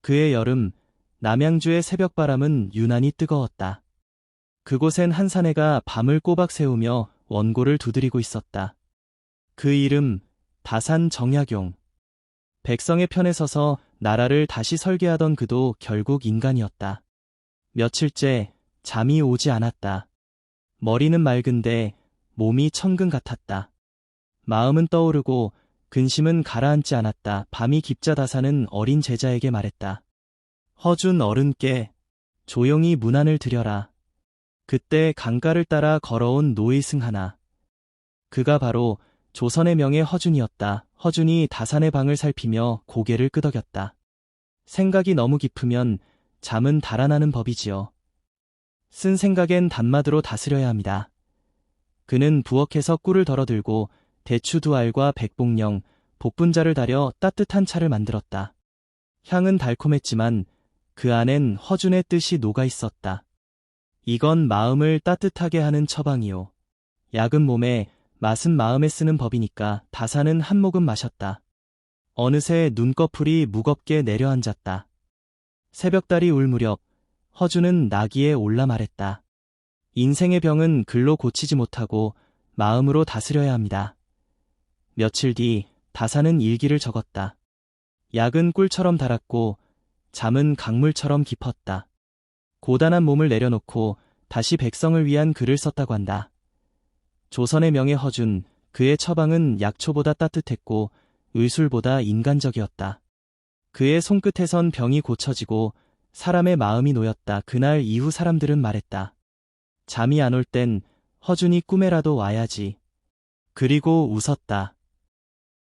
그의 여름, 남양주의 새벽바람은 유난히 뜨거웠다. 그곳엔 한 사내가 밤을 꼬박 세우며 원고를 두드리고 있었다. 그 이름 다산 정약용. 백성의 편에 서서 나라를 다시 설계하던 그도 결국 인간이었다. 며칠째 잠이 오지 않았다. 머리는 맑은데 몸이 천근 같았다. 마음은 떠오르고 근심은 가라앉지 않았다. 밤이 깊자 다사는 어린 제자에게 말했다. 허준 어른께 조용히 문안을 드려라. 그때 강가를 따라 걸어온 노이승 하나. 그가 바로 조선의 명예 허준이었다. 허준이 다산의 방을 살피며 고개를 끄덕였다. 생각이 너무 깊으면 잠은 달아나는 법이지요. 쓴 생각엔 단마드로 다스려야 합니다. 그는 부엌에서 꿀을 덜어들고 대추 두 알과 백봉령, 복분자를 달여 따뜻한 차를 만들었다. 향은 달콤했지만 그 안엔 허준의 뜻이 녹아 있었다. 이건 마음을 따뜻하게 하는 처방이요. 약은 몸에, 맛은 마음에 쓰는 법이니까 다사는 한 모금 마셨다. 어느새 눈꺼풀이 무겁게 내려앉았다. 새벽달이 울 무렵 허준은 나귀에 올라 말했다. 인생의 병은 글로 고치지 못하고 마음으로 다스려야 합니다. 며칠 뒤 다사는 일기를 적었다. 약은 꿀처럼 달았고 잠은 강물처럼 깊었다. 고단한 몸을 내려놓고 다시 백성을 위한 글을 썼다고 한다. 조선의 명예 허준, 그의 처방은 약초보다 따뜻했고 의술보다 인간적이었다. 그의 손끝에선 병이 고쳐지고 사람의 마음이 놓였다. 그날 이후 사람들은 말했다. 잠이 안 올 땐 허준이 꿈에라도 와야지. 그리고 웃었다.